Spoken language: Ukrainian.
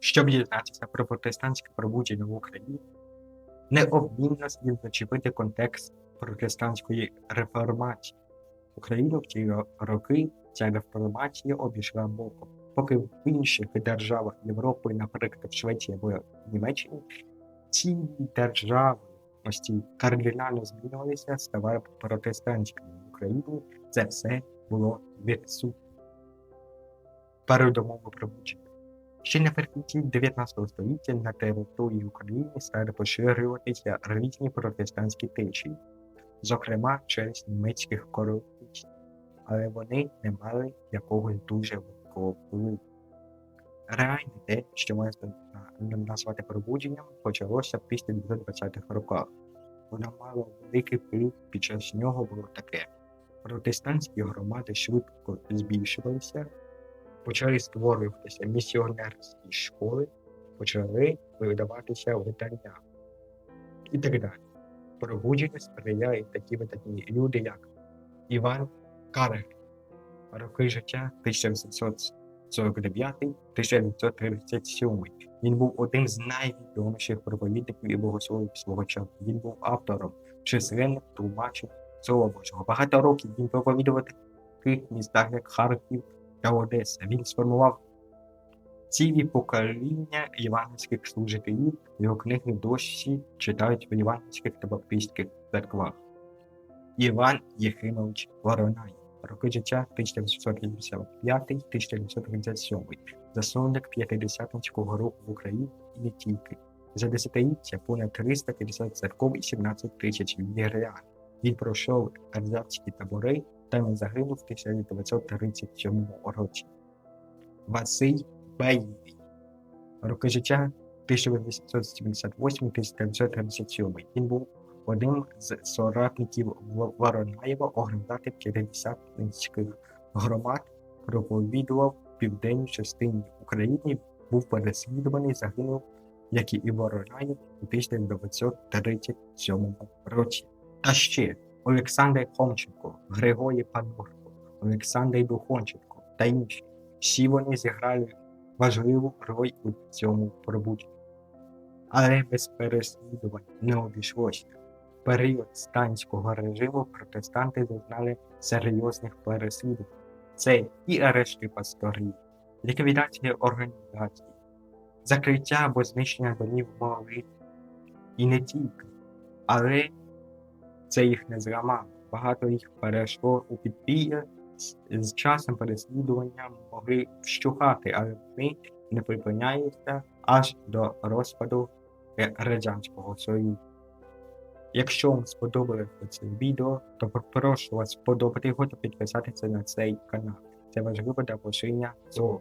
Щоб дізнатися про протестантське пробудження в Україні, необмінно слід зачепити контекст протестантської реформації. Україну в ті роки ця реформація обійшла боком. Поки в інших державах Європи, наприклад, в Швеції або Німеччині, ці держави ось кардинально змінювалися, ставали протестантськими. В Україні це все було відсутнє. Передумови пробудження. Ще наприкінці 19 століття на території України стали поширюватися різні протестантські течії, зокрема через німецьких королів, але вони не мали якогось дуже великого впливу. Реально те, що можна назвати пробудженням, почалося після 20-х роках. Воно мало великий вплив, під час нього було таке. Протестантські громади швидко збільшувалися, почали створюватися місіонерські школи, почали видаватися видання і так далі. Пробудження сприяють такі видатні люди, як Іван Карель, роки життя 1849-1937. Він був один з найвідоміших проповідників і богословів свого часу. Він був автором численних тлумачень Божого. Багато років він проповідував в таких містах, як Харків та Одеса. Він сформував цілі покоління івангельських служителів. Його книги досі читають в івангельських та баптистських церквах. Іван Єхимович Воронай. Роки життя 1985-1937. Засновник п'ятидесятницького руху в Україні і не тільки. За десятиліття понад 350 церков і 17 тисяч вірян. Він пройшов казацькі табори та загинув в 1937 році. Василь Бейлі. Роки життя 1878-1937. Він був одним з соратників Воронаєва організатор п'ятидесятницьких громад, проповідував південній частині України, був переслідуваний, загинув, як і Воронаєв у 1937 році. Та ще Олександр Хомченко, Григорій Панурко, Олександр Духонченко та інші. Всі вони зіграли важливу роль у цьому пробудженні. Але без переслідувань не обійшлося. В період станського режиму протестанти зазнали серйозних переслідувань. Це і арешти пасторів, ліквідація організацій, закриття або знищення домів молитв. І не тільки. Але це їх не зламало. Багато їх перейшло у підпілля. З- часом переслідування могли вщухати, але вони не припиняються аж до розпаду Радянського Союзу. Якщо вам сподобалося це відео, то попрошу вас сподобати його та підписатися на цей канал. Це важливо для поширення цього.